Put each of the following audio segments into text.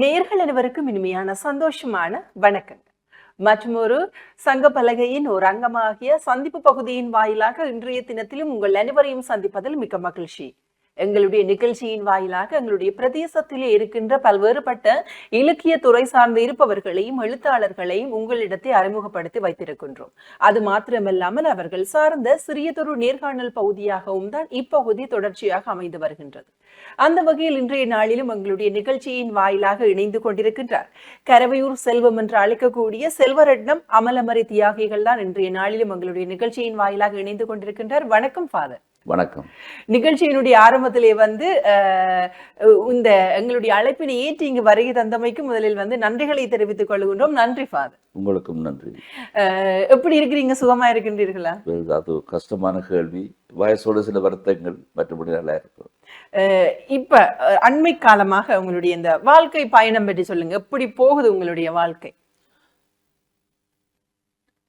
நேர்கள் அனைவருக்கும் இனிமையான சந்தோஷமான வணக்கங்கள். மற்றும் ஒரு சங்க பலகையின் ஒரு அங்கமாகிய சந்திப்பு பகுதியின் வாயிலாக இன்றைய தினத்திலும் உங்கள் அனைவரையும் சந்திப்பதில் மிக்க மகிழ்ச்சி. எங்களுடைய நிகழ்ச்சியின் வாயிலாக எங்களுடைய பிரதேசத்திலே இருக்கின்ற பல்வேறுபட்ட இலக்கிய துறை சார்ந்து இருப்பவர்களையும் எழுத்தாளர்களையும் உங்களிடத்தை அறிமுகப்படுத்தி வைத்திருக்கின்றோம். அது மாத்திரமல்லாமல் அவர்கள் சார்ந்த சிறியதொரு நேர்காணல் பகுதியாகவும் தான் இப்பகுதி தொடர்ச்சியாக அமைந்து வருகின்றது. அந்த வகையில் இன்றைய நாளிலும் எங்களுடைய நிகழ்ச்சியின் வாயிலாக இணைந்து கொண்டிருக்கின்றார். கரவையூர் செல்வம் என்று அழைக்கக்கூடிய செல்வரட்னம் அமலமறை தியாகிகள் தான் இன்றைய நாளிலும் எங்களுடைய நிகழ்ச்சியின் வாயிலாக இணைந்து கொண்டிருக்கின்றார். வணக்கம் ஃபாதர் வணக்கம். நிகழ்ச்சியினுடைய ஆரம்பத்திலே வந்து இந்த எங்களுடைய அழைப்பினை ஏற்றி இங்கு வருகை தந்தமைக்கு முதலில் வந்து நன்றிகளை தெரிவித்துக் கொள்கின்றோம். நன்றி ஃபாதர். உங்களுக்கும் நன்றி. எப்படி இருக்கிறீங்க? சுகமா இருக்கின்றீர்களா? அது கஷ்டமான கேள்வி வயசோடு சில வருத்தங்கள் மற்றபடி நல்லா இருக்கும் இப்ப அண்மை காலமாக உங்களுடைய இந்த வாழ்க்கை பயணம் பற்றி சொல்லுங்க. எப்படி போகுது உங்களுடைய வாழ்க்கை?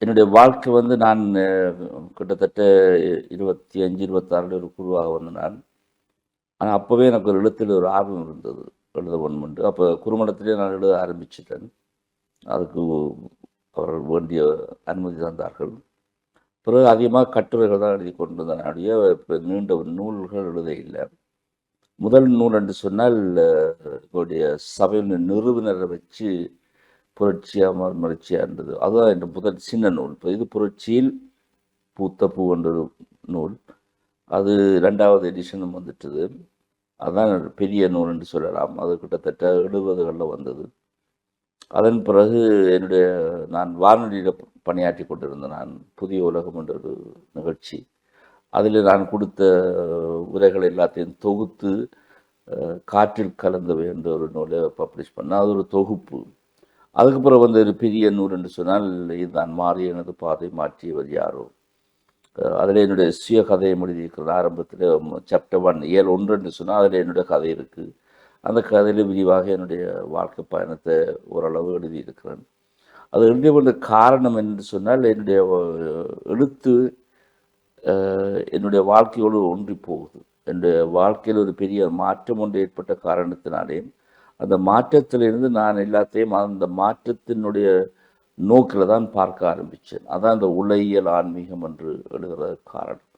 என்னுடைய வாழ்க்கை வந்து நான் கிட்டத்தட்ட இருபத்தி அஞ்சு இருபத்தாறு ஒரு குருவாக வந்த நான். ஆனால் அப்போவே எனக்கு ஒரு எழுத்தில் ஒரு ஆர்வம் இருந்தது எழுத ஒன்று அப்போ குறுமணத்திலே நான் எழுத ஆரம்பிச்சிட்டேன். அதுக்கு அவர்கள் வேண்டிய அனுமதி தந்தார்கள். பிறகு அதிகமாக கட்டுரைகள் தான் எழுதி கொண்டு வந்தேன் இப்போ நீண்ட நூல்கள் எழுத இல்லை. முதல் நூல் என்று சொன்னால் அஹ், எங்களுடைய சபையின் நிறுவனரை வச்சு புரட்சியாக மறுமலர்ச்சியாக இருந்தது. அதுதான் என்ற முதல் சின்ன நூல். இப்போ இது புரட்சியில் பூத்த பூ என்ற ஒரு நூல். அது ரெண்டாவது எடிஷனும் வந்துட்டது. அதுதான் பெரிய நூல் என்று சொல்லலாம். அது கிட்டத்தட்ட எழுபதுகளில் வந்தது. அதன் பிறகு என்னுடைய நான் வானொலியில் பணியாற்றி கொண்டிருந்தேன் நான் புதிய உலகம் என்ற ஒரு நிகழ்ச்சி. அதில் நான் கொடுத்த உரைகள் எல்லாத்தையும் தொகுத்து காற்றில் கலந்தவை என்ற ஒரு நூலை பப்ளிஷ் பண்ணேன். அது ஒரு தொகுப்பு. அதுக்கப்புறம் வந்து ஒரு பெரிய நூல் என்று சொன்னால் இதுதான். மாறி எனது பாதை மாற்றியவர் யாரோ? அதில் என்னுடைய சுய கதையை எழுதியிருக்கிறேன் ஆரம்பத்தில் சாப்டர் ஒன் ஏழு ஒன்று என்று சொன்னால் அதில் என்னுடைய கதை இருக்குது அந்த கதையில் விரிவாக என்னுடைய வாழ்க்கை பயணத்தை ஓரளவு எழுதியிருக்கிறேன். அது எழுதிய கொண்ட காரணம் என்று சொன்னால் என்னுடைய எழுத்து என்னுடைய வாழ்க்கையோடு ஒன்றி போகுது. என்னுடைய வாழ்க்கையில் ஒரு பெரிய மாற்றம் ஒன்று ஏற்பட்ட காரணத்தினாலே அந்த மாற்றத்திலிருந்து நான் எல்லாத்தையும் அந்த மாற்றத்தினுடைய நோக்கில் தான் பார்க்க ஆரம்பித்தேன் அதான் அந்த உலகியல் ஆன்மீகம் என்று எழுதுகிற காரணம்.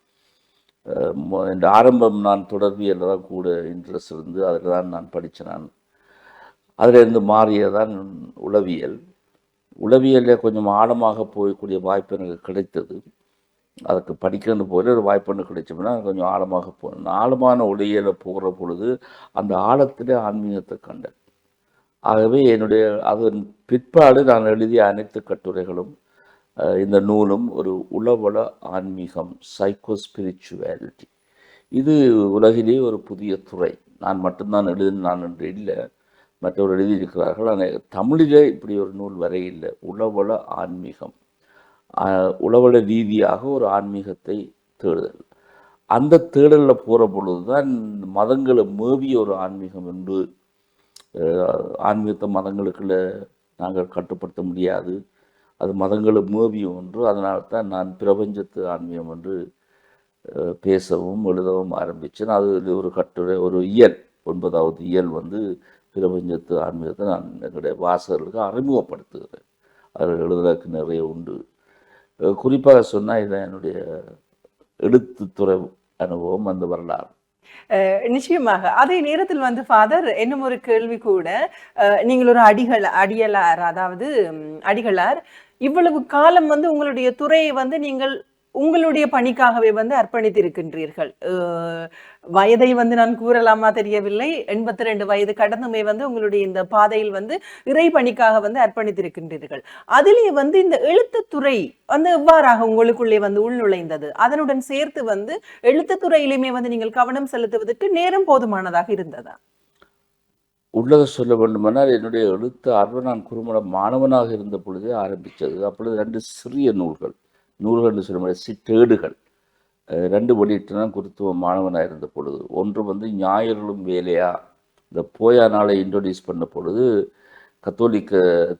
இந்த ஆரம்பம் நான் தொடர்பியலில் தான் கூட இன்ட்ரெஸ்ட் இருந்து அதில் தான் நான் படித்தேன் நான். அதிலிருந்து மாறியதான் உளவியல். உளவியலில் கொஞ்சம் ஆழமாக போகக்கூடிய வாய்ப்பு எனக்கு கிடைத்தது. அதுக்கு படிக்கிறது போல ஒரு வாய்ப்புன்னு கிடைச்சோம்னா கொஞ்சம் ஆழமாக போகணும் ஆழமான ஒளியில் போகிற பொழுது அந்த ஆழத்திலே ஆன்மீகத்தை கண்டேன். ஆகவே என்னுடைய அதன் பிற்பாடு நான் எழுதிய அனைத்து கட்டுரைகளும் இந்த நூலும் ஒரு உளவள ஆன்மீகம் சைக்கோ ஸ்பிரிச்சுவாலிட்டி இது உலகிலே ஒரு புதிய துறை. நான் மட்டும்தான் எழுதின நான் என்று இல்லை. மற்றவர் எழுதியிருக்கிறார்கள். ஆனால் தமிழிலே இப்படி ஒரு நூல் வரையில்லை. உளவள ஆன்மீகம். ஆஹ், உளவள ரீதியாக ஒரு ஆன்மீகத்தை தேடுதல். அந்த தேடலில் போகிற பொழுது தான் மதங்களை மேவிய ஒரு ஆன்மீகம் என்று ஆன்மீகத்தை மதங்களுக்குள்ள நாங்கள் கட்டுப்படுத்த முடியாது. அது மதங்களை மேவியம் ஒன்று. அதனால தான் நான் பிரபஞ்சத்து ஆன்மீகம் என்று பேசவும் எழுதவும் ஆரம்பித்தேன் அது ஒரு கட்டுரை ஒரு இயல். ஒன்பதாவது இயல் வந்து பிரபஞ்சத்து ஆன்மீகத்தை நான் என்னுடைய வாசகர்களுக்கு அறிமுகப்படுத்துகிறேன். அதில் எழுதுறதுக்கு நிறைய உண்டு. குறிப்பாக சொன்னால் இதான் என்னுடைய எழுத்துத்துறை அனுபவம் அந்த வரலாறு. நிச்சயமாக. அதே நேரத்தில் வந்து ஃபாதர் இன்னும் ஒரு கேள்வி கூட நீங்கள் ஒரு அடிகள் அடியலார் அதாவது அடிகளார். இவ்வளவு காலம் வந்து உங்களுடைய துறையை வந்து நீங்கள் உங்களுடைய பணிக்காகவே வந்து அர்ப்பணித்திருக்கின்றீர்கள். இருக்கின்றீர்கள் வயதை வந்து நான் கூறலாமா தெரியவில்லை. எண்பத்தி ரெண்டு வயது கடந்துமே வந்து உங்களுடைய இந்த பாதையில் வந்து இறை பணிக்காக வந்து அர்ப்பணித்திருக்கின்றீர்கள். அதிலே வந்து இந்த எழுத்துத்துறை வந்து எவ்வாறாக உங்களுக்குள்ளே வந்து உள்நுழைந்தது? அதனுடன் சேர்த்து வந்து எழுத்துத்துறையிலுமே வந்து நீங்கள் கவனம் செலுத்துவதற்கு நேரம் போதுமானதாக இருந்ததா? உள்ளதை சொல்ல வேண்டுமானால் என்னுடைய எழுத்து ஆர்வம் நான் குறுமண மாணவனாக இருந்த பொழுதே ஆரம்பித்தது. அப்பொழுது ரெண்டு சிறிய நூல்கள். நூல்கள் சொல்லும்போது சிற்றேடுகள் ரெண்டு வெளியிட்டுனா குருத்துவ மாணவனாக இருந்த பொழுது ஒன்று வந்து ஞாயிறும் வேலையா? இந்த போயா நாளை இன்ட்ரொடியூஸ் பண்ண பொழுது கத்தோலிக்க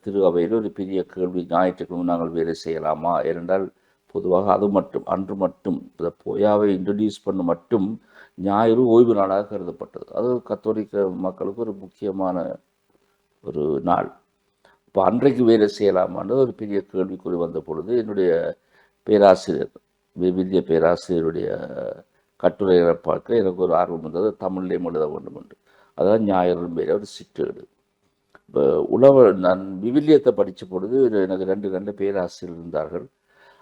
திரு அவையில் ஒரு பெரிய கேள்வி ஞாயிற்றுக்கிழமை நாங்கள் வேலை செய்யலாமா? ஏனென்றால் பொதுவாக அது மட்டும் அன்று மட்டும் இந்த போயாவை இன்ட்ரடியூஸ் பண்ண மட்டும் ஞாயிறு ஓய்வு நாளாக கருதப்பட்டது. அது கத்தோலிக்க மக்களுக்கு ஒரு முக்கியமான ஒரு நாள். இப்போ அன்றைக்கு வேலை செய்யலாமான்னு ஒரு பெரிய கேள்விக்குறி வந்த பொழுது என்னுடைய பேராசிரியர் விவிலிய பேராசிரியருடைய கட்டுரைகளை பார்க்க எனக்கு ஒரு ஆர்வம் இருந்தது தமிழ்லேயும் எழுத வேண்டும் என்று. அதான் ஞாயிறு பேர் ஒரு சிற்றேடு இப்போ உழவ நான் விவிலியத்தை படித்த பொழுது எனக்கு ரெண்டு ரெண்டு பேராசிரியர் இருந்தார்கள்.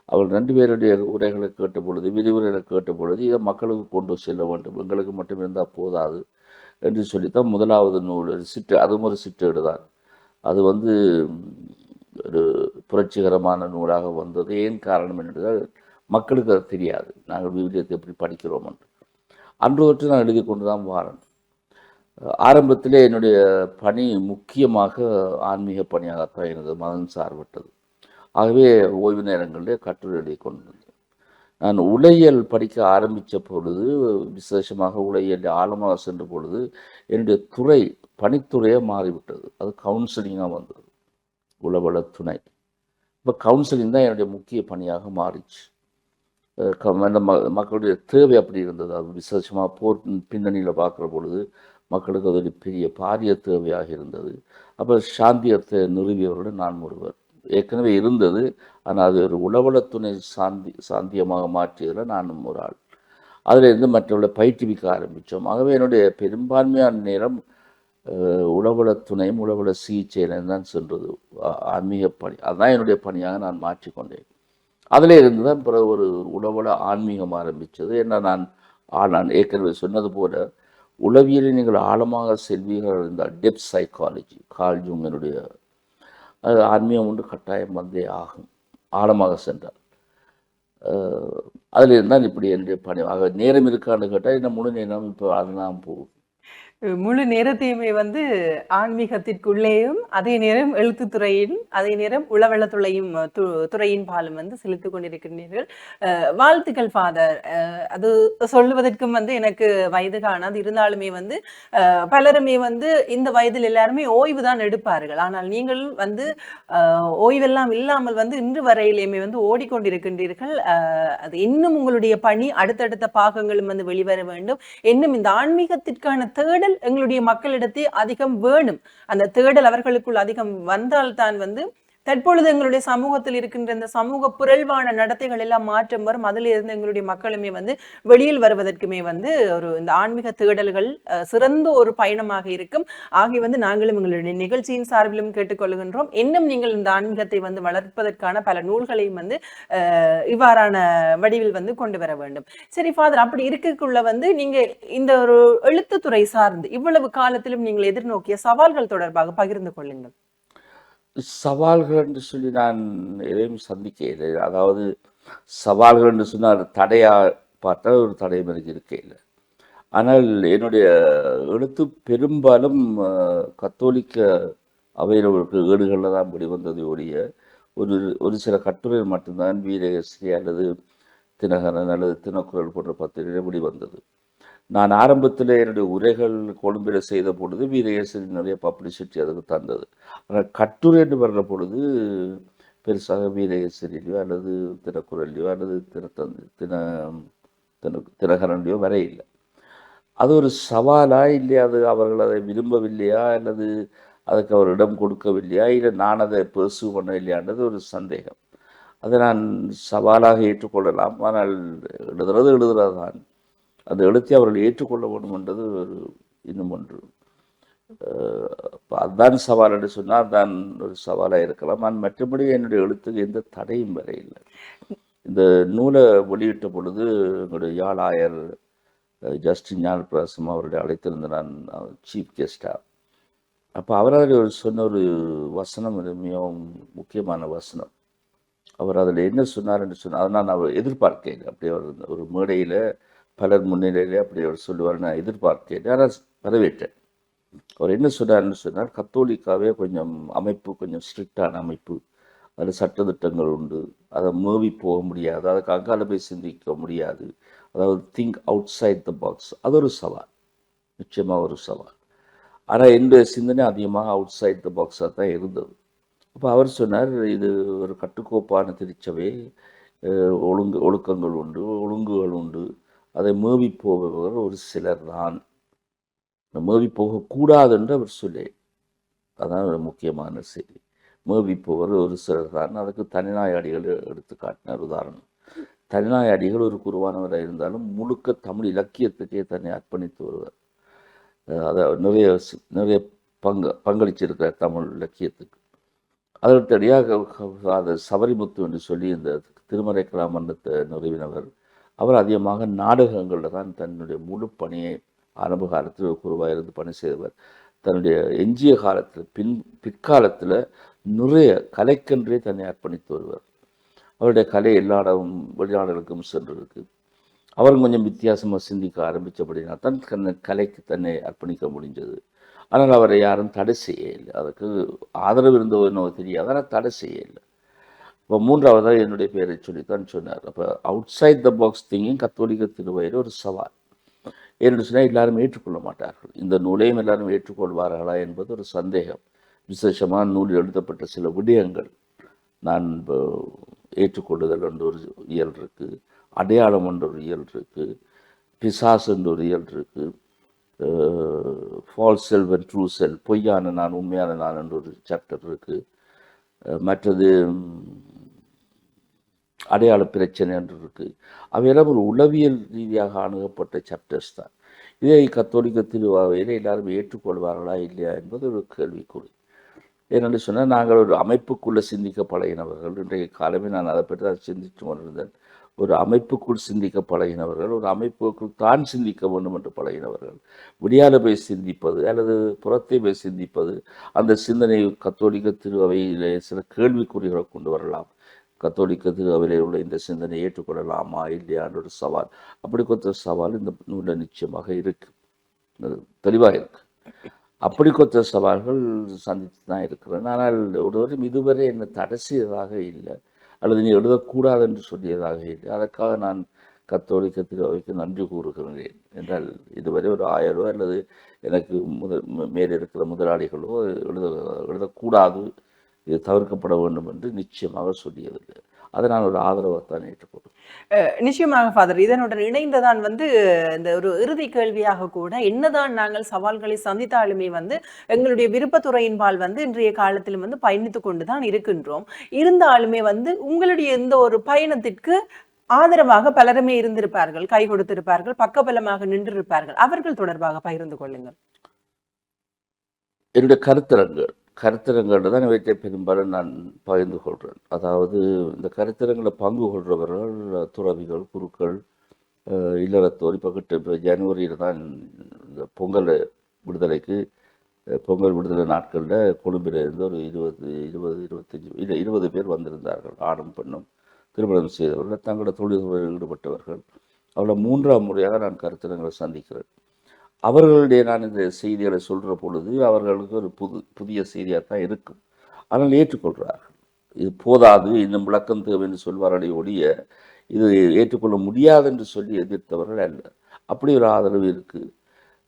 அவர் ரெண்டு பேருடைய உரைகளை கேட்ட பொழுது விரிவுரைகளை கேட்ட பொழுது இதை மக்களுக்கு கொண்டு செல்ல வேண்டும். எங்களுக்கு மட்டும் இருந்தால் போதாது என்று சொல்லித்தான் முதலாவது நூல் சிற்று அதுவும் ஒரு சிற்றேடு தான் அது வந்து ஒரு புரட்சிகரமான நூலாக வந்தது. ஏன் காரணம் என்றால் மக்களுக்கு அது தெரியாது. நாங்கள் விவிலியத்தை எப்படி படிக்கிறோம் என்று. அன்று நான் எழுதி கொண்டு தான் வாரேன். ஆரம்பத்திலே என்னுடைய பணி முக்கியமாக ஆன்மீக பணியாகத்தான் இருந்தது. மதம் சார்பட்டது ஆகவே ஓய்வு நேரங்களிலே கட்டுரை எழுதி கொண்டு நான் உலையல் படிக்க ஆரம்பித்த பொழுது விசேஷமாக உலையல் ஆழமாக சென்ற பொழுது என்னுடைய துறை பணித்துறையாக மாறிவிட்டது. அது கவுன்சிலிங்காக வந்தது. உளவள துணை இப்போ கவுன்சிலிங் தான் என்னுடைய முக்கிய பணியாக மாறிச்சு. அந்த ம- மக்களுடைய தேவை அப்படி இருந்தது. அது விசேஷமாக போர் பின்னணியில் பார்க்குற பொழுது மக்களுக்கு அது ஒரு பெரிய பாரிய தேவையாக இருந்தது. அப்போ சாந்தியத்தை நிறுவியவருடன் நான் ஒருவர். ஏற்கனவே இருந்தது. ஆனால் அது ஒரு உளவளத்துணை சாந்தி சாந்தியமாக மாற்றியதில் நானும் ஒரு ஆள். அதில் இருந்து மற்றவர்களை பயிற்றுவிக்க ஆரம்பித்தோம். ஆகவே என்னுடைய பெரும்பான்மையான நேரம் அஹ், துணையும் உளவள சிகிச்சையிலும் தான் சென்றது. ஆன்மீக பணி. அதுதான் என்னுடைய பணியாக நான் மாற்றிக்கொண்டேன் அதில் இருந்து தான் பிறகு ஒரு உளவள ஆன்மீகம் ஆரம்பித்தது. என்ன நான் நான் ஏற்கனவே சொன்னது போல உளவியலில் நீங்கள் ஆழமாக செல்வீர்கள் இருந்தால் டெப் சைக்காலஜி கால் ஜூங்கனுடைய அது ஆன்மீகம் ஒன்று கட்டாயம் வந்தே ஆகும். ஆழமாக சென்றால். அதில் இருந்தால் இப்படி என்னுடைய பணி. ஆக நேரம் இருக்கான்னு கேட்டால் என்ன முழு நேரம் இப்போ அதெல்லாம் போகும். முழு நேரத்தையுமே வந்து ஆன்மீகத்திற்குள்ளேயும் அதே நேரம் எழுத்துத்துறையின் அதே நேரம் உளவளத்துறையும் து துறையின் பாலும் வந்து செலுத்திக் கொண்டிருக்கின்றீர்கள். அஹ், வாழ்த்துக்கள் ஃபாதர் அது சொல்லுவதற்கும் வந்து எனக்கு வயது காணாது இருந்தாலுமே வந்து பலருமே வந்து இந்த வயதில் எல்லாருமே ஓய்வு தான் எடுப்பார்கள். ஆனால் நீங்கள் வந்து ஓய்வெல்லாம் இல்லாமல் வந்து இன்று வரையிலேயுமே வந்து ஓடிக்கொண்டிருக்கின்றீர்கள். அஹ், அது இன்னும் உங்களுடைய பணி அடுத்தடுத்த பாகங்களும் வந்து வெளிவர வேண்டும். இன்னும் இந்த ஆன்மீகத்திற்கான தேடல் எங்களுடைய மக்களிடத்தை அதிகம் வேணும். அந்த தேடல் அவர்களுக்குள் அதிகம் வந்தால்தான் வந்து தற்பொழுது எங்களுடைய சமூகத்தில் இருக்கின்ற இந்த சமூக புரள்வான நடத்தைகள் எல்லாம் மாற்றம் வரும். அதில் இருந்து எங்களுடைய மக்களுமே வந்து வெளியில் வருவதற்குமே வந்து ஒரு இந்த ஆன்மீக தேடல்கள் அஹ், சிறந்த ஒரு பயணமாக இருக்கும். ஆகிய வந்து நாங்களும் எங்களுடைய நிகழ்ச்சியின் சார்பிலும் கேட்டுக்கொள்கின்றோம். இன்னும் நீங்கள் இந்த ஆன்மீகத்தை வந்து வளர்ப்பதற்கான பல நூல்களையும் வந்து அஹ், இவ்வாறான வடிவில் வந்து கொண்டு வர வேண்டும். சரி ஃபாதர் அப்படி இருக்கக்குள்ள வந்து நீங்க இந்த ஒரு எழுத்துத்துறை சார்ந்து இவ்வளவு காலத்திலும் நீங்கள் எதிர்நோக்கிய சவால்கள் தொடர்பாக பகிர்ந்து கொள்ளுங்கள். சவால்கள் என்று சொல்லி நான் எதையும் சந்திக்க இல்லை அதாவது சவால்கள் என்று சொன்னால் தடையா பார்த்தால் ஒரு தடையும் எனக்கு இருக்கையில் ஆனால் என்னுடைய எழுத்து பெரும்பாலும் கத்தோலிக்க அவையில் ஏடுகளில் தான் வெளிவந்தது ஒழிய ஒரு ஒரு சில கட்டுரை மட்டும்தான் வீரகஸ்ரீ அல்லது தினகரன் அல்லது தினக்குரல் போன்ற பத்திரிகை வெளிவந்தது நான் ஆரம்பத்தில் என்னுடைய உரைகள் கொழும்பில் செய்த பொழுது வீரகேசரி நிறைய பப்ளிசிட்டி அதுக்கு தந்தது. ஆனால் கட்டுரை என்று வர்ற பொழுது பெருசாக வீரகேசரிலையோ அல்லது தினக்குரல்லையோ அல்லது தினத்தந்து தின தின தினகரன்லையோ வரையில்லை. அது ஒரு சவாலா இல்லை அது அவர்கள் அதை விரும்பவில்லையா? அல்லது அதுக்கு அவர் இடம் கொடுக்கவில்லையா? இல்லை நான் அதை பெருசு பண்ண இல்லையான்றது ஒரு சந்தேகம். அதை நான் சவாலாக ஏற்றுக்கொள்ளலாம். ஆனால் எழுதுறது எழுதுறது தான் அந்த எழுத்தை அவர்கள் ஏற்றுக்கொள்ள வேண்டும் என்றது ஒரு இன்னும் ஒன்று. அதுதான் சவால் என்று சொன்னால் தான் ஒரு சவாலாக இருக்கலாம். ஆனால் மற்றபடி என்னுடைய எழுத்துக்கு எந்த தடையும் வரை இல்லை. இந்த நூலை வெளியிட்ட பொழுது எங்களுடைய யாழ் ஆயர் ஜஸ்டின் ஞானபிரகாசம் அவருடைய அழைத்திருந்த நான் சீஃப் கெஸ்டாக அப்போ அவர் ஒரு சொன்ன ஒரு வசனம் இது மிகவும் முக்கியமான வசனம். அவர் அதில் என்ன சொன்னார் என்று சொன்னார் அதை நான் அவர் எதிர்பார்க்கல அப்படி அவர் ஒரு மேடையில் பலர் முன்னிலையிலே அப்படி அவர் சொல்லுவார் நான் எதிர்பார்த்தேன் ஆனால் வரவேற்றேன். அவர் என்ன சொன்னார்னு சொன்னார் கத்தோலிக்காவே கொஞ்சம் அமைப்பு கொஞ்சம் ஸ்ட்ரிக்டான அமைப்பு. அதில் சட்டத்திட்டங்கள் உண்டு. அதை மூவி போக முடியாது. அதை கங்கால போய் சிந்திக்க முடியாது. அதாவது think outside the box அது ஒரு சவால். நிச்சயமாக ஒரு சவால். ஆனால் என்னுடைய சிந்தனை அதிகமாக அவுட் சைட் த பாக்ஸாக தான் இருந்தது. அப்போ அவர் சொன்னார் இது ஒரு கட்டுக்கோப்பான திருச்சவை ஒழுங்கு ஒழுக்கங்கள் உண்டு ஒழுங்குகள் உண்டு. அதை மேவி போபவர் ஒரு சிலர் தான் மேவி போகக்கூடாது என்று அவர் சொல்லி அதான் ஒரு முக்கியமான செய்தி. மேவி போவர் ஒரு சிலர் தான் அதுக்கு தனிநாயாடிகள் எடுத்து காட்டினார் உதாரணம். தனிநாயாடிகள் ஒரு குருவானவராக இருந்தாலும் முழுக்க தமிழ் இலக்கியத்துக்கே தன்னை அர்ப்பணித்து வருவார். அதை நிறைய நிறைய பங்கு பங்களிச்சிருக்கிறார் தமிழ் இலக்கியத்துக்கு. அதற்கடியாக அது சபரிமுத்து என்று சொல்லி இந்த திருமறை கலாமன்றத்தை நிறுவினவர் அவர் அதிகமாக நாடகங்களில் தான் தன்னுடைய முழு பணியை ஆரம்ப காலத்தில் குருவாக இருந்து பணி செய்தவர். தன்னுடைய எஞ்சிய காலத்தில் பின் பிற்காலத்தில் நிறைய கலைக்கென்றே தன்னை அர்ப்பணித்து வருவார். அவருடைய கலை எல்லா இடமும் வெளிநாடுகளுக்கும் சென்றிருக்கு. அவரும் கொஞ்சம் வித்தியாசமாக சிந்திக்க ஆரம்பித்தபடினா தான் தன்னை கலைக்கு தன்னை அர்ப்பணிக்க முடிஞ்சது. ஆனால் அவரை யாரும் தடை செய்ய இல்லை அதற்கு ஆதரவு இருந்தோ என்னவோ தெரியாது. ஆனால் தடை செய்ய இல்லை இப்போ மூன்றாவதாக என்னுடைய பேரை சொல்லித்தான் சொன்னார். அப்போ outside the box thinking கத்தோலிக்க திருவயிறு ஒரு சவால். என்று சொன்னால் எல்லாரும் ஏற்றுக்கொள்ள மாட்டார்கள். இந்த நூலையும் எல்லாரும் ஏற்றுக்கொள்வார்களா என்பது ஒரு சந்தேகம். விசேஷமாக நூலில் எழுதப்பட்ட சில விடயங்கள் நான் இப்போ ஏற்றுக்கொள்ளுதல் என்ற ஒரு இயல் இருக்குது அடையாளம் என்ற ஒரு இயல் இருக்குது பிசாஸ் என்ற ஒரு இயல் இருக்குது false self and true self பொய்யான நான் உண்மையான நான் என்ற ஒரு சாப்டர் இருக்குது மற்றது அடையாள பிரச்சனை என்று இருக்குது அவையெல்லாம் ஒரு உளவியல் ரீதியாக அணுகப்பட்ட சாப்டர்ஸ் தான். இதை கத்தோலிக்க திருவாவையில் எல்லாரும் ஏற்றுக்கொள்வார்களா இல்லையா என்பது ஒரு கேள்விக்குறி. ஏனென்று சொன்னால் நாங்கள் ஒரு அமைப்புக்குள்ளே சிந்திக்க பழகினவர்கள். இன்றைய காலமே நான் அதை பற்றி தான் சிந்தித்து கொண்டிருந்தேன். ஒரு அமைப்புக்குள் சிந்திக்க பழகினவர்கள் ஒரு அமைப்புக்குள் தான் சிந்திக்க வேண்டும் என்று பழகினவர்கள். விடியால போய் சிந்திப்பது அல்லது புறத்தை போய் சிந்திப்பது அந்த சிந்தனை கத்தோலிக்க திருவையிலே சில கேள்விக்குறிகளை கொண்டு வரலாம். கத்தோலிக்க திருவையிலே உள்ள இந்த சிந்தனை ஏற்றுக்கொள்ளலாமா? இல்லையான்ற ஒரு சவால். அப்படி கொத்த சவால் இந்த நூலில் நிச்சயமாக இருக்கு. தெளிவாக இருக்கு. அப்படி கொத்த சவால்கள் சந்தித்து தான் இருக்கிறேன். ஆனால் ஒருவரும் இதுவரை என்னை தடைசியதாக இல்லை. அல்லது நீ எழுதக்கூடாது என்று சொல்லியதாக இல்லை. அதற்காக நான் கத்தோலிக்க திருவைக்கு நன்றி கூறுகிறேன். என்றால் இதுவரை ஒரு ஆயரோ அல்லது எனக்கு முதல் மேலே இருக்கிற முதலாளிகளோ எழுத எழுதக்கூடாது. இது தவிர்க்கப்பட வேண்டும் என்று நிச்சயமாக சொல்லியதில்லை. அதை நான் ஒரு ஆதரவைத்தான் ஏற்றுக்கொள்கிறேன். அஹ் நிச்சயமாக ஃபாதர் இதனுடன் இணைந்ததான் வந்து இந்த ஒரு இறுதி கேள்வியாக கூட என்னதான் நாங்கள் சவால்களை சந்தித்தாலுமே வந்து எங்களுடைய விருப்பத்துறையின்பால் வந்து இன்றைய காலத்திலும் வந்து பயணித்து கொண்டுதான் இருக்கின்றோம். இருந்தாலுமே வந்து உங்களுடைய இந்த ஒரு பயணத்திற்கு ஆதரவாக பலருமே இருந்திருப்பார்கள் கை கொடுத்திருப்பார்கள் பக்கபலமாக நின்றிருப்பார்கள். அவர்கள் தொடர்பாக பகிர்ந்து கொள்ளுங்கள். என்னுடைய கருத்தரங்கள் கருத்தரங்கள் தான் இவற்றை பெரும்பாலும் நான் பகிர்ந்து கொள்கிறேன் அதாவது இந்த கருத்தரங்களில் பங்கு கொள்கிறவர்கள் துறவிகள் குருக்கள் இல்லறத்தோர் இப்போ கிட்ட இப்போ ஜனவரியில் தான் இந்த பொங்கல் விடுதலைக்கு பொங்கல் விடுதலை நாட்களில் கொழும்பில் இருந்து ஒரு இருபது இருபது இருபத்தஞ்சி இல்லை இருபது பேர் வந்திருந்தார்கள் ஆணும் பெண்ணும். திருமணம் செய்தவர்கள் தங்களோட தொழில்களில் ஈடுபட்டவர்கள். அவ்வளோ மூன்றாம் முறையாக நான் கருத்தரங்களை சந்திக்கிறேன். அவர்களுடைய நான் இந்த செய்திகளை சொல்கிற பொழுது அவர்களுக்கு ஒரு புது புதிய செய்தியாக தான் இருக்கும் ஆனால் ஏற்றுக்கொள்கிறார்கள் இது போதாது இன்னும் விளக்கம் தேவை என்று சொல்வார்களே ஒழிய இது ஏற்றுக்கொள்ள முடியாது என்று சொல்லி எதிர்த்தவர்கள் அல்ல. அப்படி ஒரு ஆதரவு இருக்குது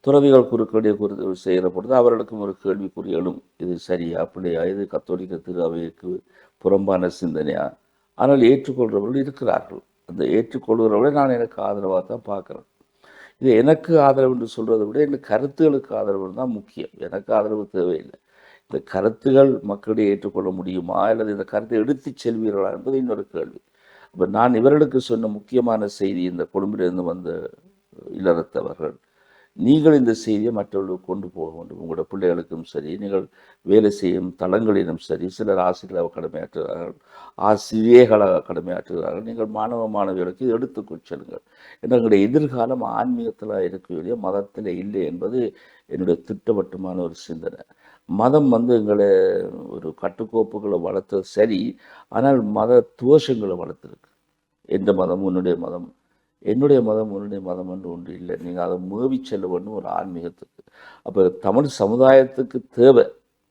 துறவிகள் குறுக்களுடைய குறித்து செய்கிற பொழுது அவர்களுக்கும் ஒரு கேள்விக்குறி எழும் இது சரியா அப்படியா இது கத்தோலிக்க திரு அவைக்கு புறம்பான சிந்தனையா? ஆனால் ஏற்றுக்கொள்கிறவர்கள் இருக்கிறார்கள். அந்த ஏற்றுக்கொள்கிறவர்களை நான் எனக்கு ஆதரவாக தான் பார்க்குறேன். இது எனக்கு ஆதரவு என்று சொல்கிறத விட இந்த கருத்துகளுக்கு ஆதரவு தான் முக்கியம். எனக்கு ஆதரவு தேவையில்லை. இந்த கருத்துகள் மக்களிடையே ஏற்றுக்கொள்ள முடியுமா? அல்லது இந்த கருத்தை எடுத்துச் செல்வீர்களா என்பது இன்னொரு கேள்வி. அப்போ நான் இவர்களுக்கு சொன்ன முக்கியமான செய்தி இந்த கொழும்பிலிருந்து வந்த இல்லறத்தவர்கள் நீங்கள் இந்த செய்தியை மற்றவர்களுக்கு கொண்டு போக வேண்டும். உங்களோட பிள்ளைகளுக்கும் சரி நீங்கள் வேலை செய்யும் தளங்களிலும் சரி சிலர் ஆசிரியர்களாக கடமையாற்றுகிறார்கள். ஆசிரியர்களாக கடமையாற்றுகிறார்கள். நீங்கள் மாணவ மாணவிகளுக்கு எடுத்து செல்லுங்கள். எங்களுடைய எதிர்காலம் ஆன்மீகத்தில் இருக்கக்கூடிய மதத்தில் இல்லை என்பது என்னுடைய திட்டவட்டமான ஒரு சிந்தனை. மதம் வந்து எங்களை ஒரு கட்டுக்கோப்புகளை வளர்த்தது சரி ஆனால் மத துவஷங்களை வளர்த்துருக்கு. எந்த மதம் உன்னுடைய மதம் என்னுடைய மதம் உன்னுடைய மதம் என்று ஒன்று இல்லை. நீங்கள் அதை மேவி செல்ல வேண்டும் ஒரு ஆன்மீகத்துக்கு. அப்போ தமிழ் சமுதாயத்துக்கு தேவை.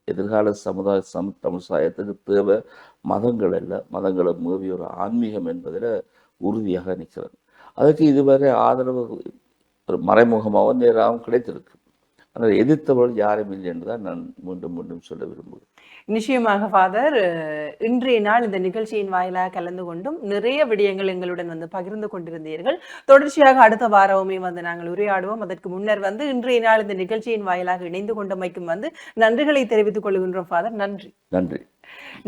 எதிர்கால சமுதாய சம் தமிழ் சமுதாயத்துக்கு தேவை. மதங்கள் அல்ல. மதங்களை மேவி ஒரு ஆன்மீகம் என்பதில் உறுதியாக நிற்கிறேன் அதுக்கு இதுவரை ஆதரவு ஒரு மறைமுகமாகவும் நேராகவும் கிடைத்திருக்கு. ஆனால் எதிர்த்தவர்கள் யாரும் இல்லை என்று தான் நான் மீண்டும் மீண்டும் சொல்ல விரும்புகிறேன். நிச்சயமாக ஃபாதர் இன்றைய நாள் இந்த நிகழ்ச்சியின் வாயிலாக கலந்து கொண்டும் நிறைய விடயங்கள் எங்களுடன் வந்து பகிர்ந்து கொண்டிருந்தீர்கள். தொடர்ச்சியாக அடுத்த வாரமுமே வந்து நாங்கள் உரையாடுவோம். அதற்கு முன்னர் வந்து இன்றைய நாள் இந்த நிகழ்ச்சியின் வாயிலாக இணைந்து கொண்டமைக்கும் வந்து நன்றிகளை தெரிவித்துக் கொள்கின்றோம் ஃபாதர் நன்றி. நன்றி.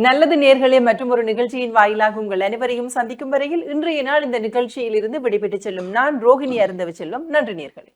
நல்லது நேர்களே மற்றும் ஒரு நிகழ்ச்சியின் வாயிலாக உங்கள் அனைவரையும் சந்திக்கும் வரையில் இன்றைய நாள் இந்த நிகழ்ச்சியில் இருந்து விடைபெற்று செல்லும் நான் ரோகிணி அருந்தவ செல்லும். நன்றி நேர்களே.